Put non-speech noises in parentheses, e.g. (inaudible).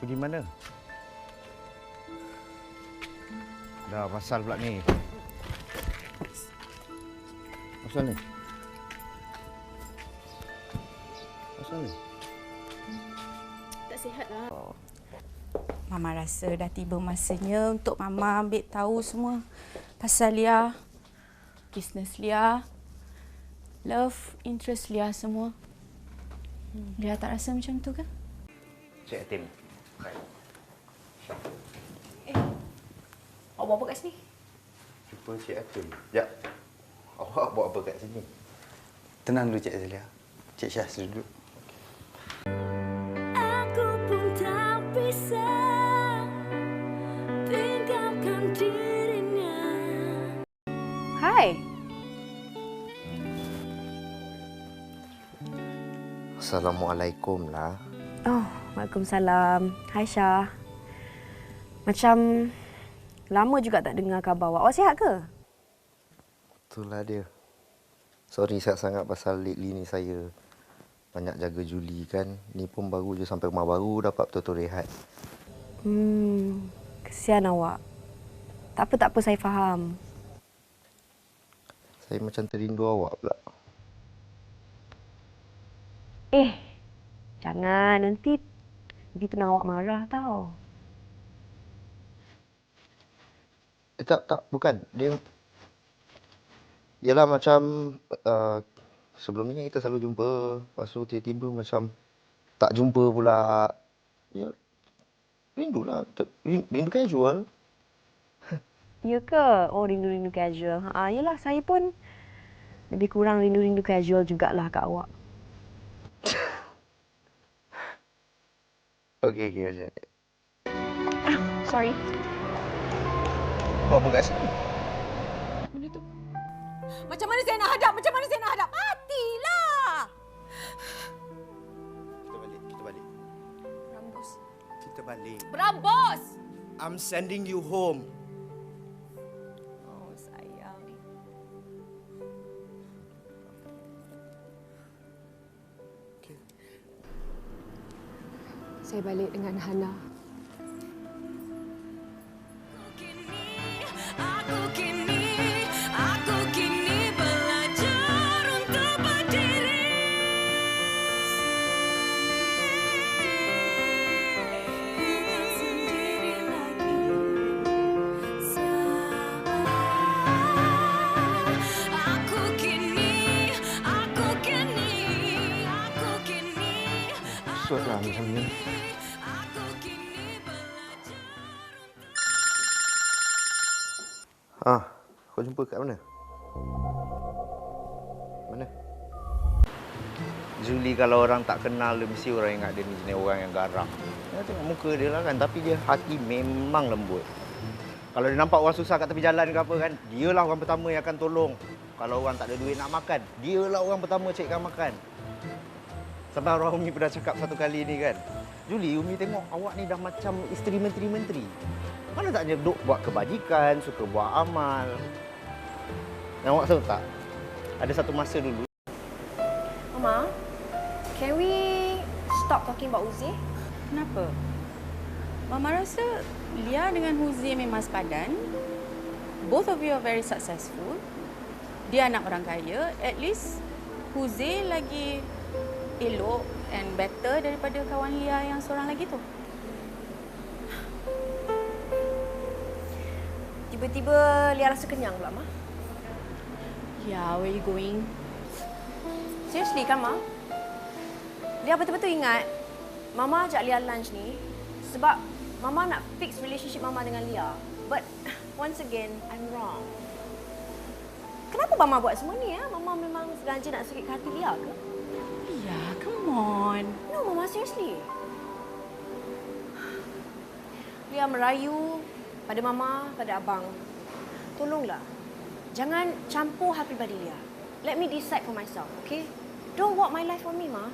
Pergi mana? Dah pasal pula ni. Pasal ni. Pasal ni. Tak sihat lah. Mama rasa dah tiba masanya untuk Mama ambil tahu semua pasal Lia, bisnes Lia, love, interest Lia semua. Lia tak rasa macam tu ke? Cik Atim. Awak buat apa kat sini? Jumpa Cik Atim. Sekejap. Awak buat apa kat sini? Tenang dulu Cik Azlia. Cik Syah sudah duduk. Aku pun tak bisa tinggalkan dirinya. Hai. Assalamualaikum lah. Oh, Waalaikumsalam. Hai Syah. Macam lama juga tak dengar khabar awak. Awak sihat ke? Itulah dia. Sorry sangat-sangat pasal lately ni saya banyak jaga Juli kan. Ni pun baru je sampai rumah baru dapat betul-betul rehat. Hmm, kesian awak. Tak apa, tak apa, saya faham. Saya macam terindu awak pula. Eh, jangan. Nanti, nanti tunang awak marah tau. Eh tak, tak. Bukan. Dia... Yelah macam... Uh, sebelum ni kita selalu jumpa. Lepas tu tiba-tiba macam... Tak jumpa pula. Ya... Rindu lah. Rindu casual. (laughs) Ya ke? Oh, rindu-rindu casual. Ha, yelah, saya pun lebih kurang rindu-rindu casual jugalah kat awak. Okey, okey macam ni. Sorry. Buat apa kat sini? Benda tu. Macam mana saya nak hadap? Macam mana saya nak hadap? Matilah! Kita balik, kita balik. Berambus. Kita balik. Berambus! I'm sending you home. Saya balik dengan Hana. Lah macam. Ah, kau jumpa kat mana? Mana? Julie kalau orang tak kenal dia mesti orang ingat dia ni jenis orang yang garang. Ya, tengok muka dia lah kan. Tapi dia hati memang lembut. Kalau dia nampak orang susah kat tepi jalan ke apa kan, dialah orang pertama yang akan tolong. Kalau orang tak ada duit nak makan, dialah orang pertama cekkan makan. Sampai orang Umi pernah cakap satu kali ni kan. Julie, Umi tengok awak ni dah macam isteri menteri-menteri. Mana tak duk buat kebajikan, suka buat amal. Dan awak tahu tak? Ada satu masa dulu, Mama, can we stop talking about Uzi? Kenapa? Mama rasa Lia dengan Huzi memang sepadan. Both of you are very successful. Dia anak orang kaya. At least Huzi lagi elok and better daripada kawan Lia yang seorang lagi tu. Tiba-tiba Lia rasa kenyang pula, Ma. Yeah, where you going? Seriously kan, Ma? Lia betul-betul ingat Mama ajak Lia lunch ni sebab Mama nak fix relationship Mama dengan Lia. But once again, I'm wrong. Kenapa Mama buat semua ni ya? Mama memang sengaja nak sakit hati Lia ke? Come on. No, Mama seriously. Lia merayu pada Mama, pada Abang. Tolonglah. Jangan campur hal pribadi Lia. Let me decide for myself, okay? Don't walk my life for me, Ma.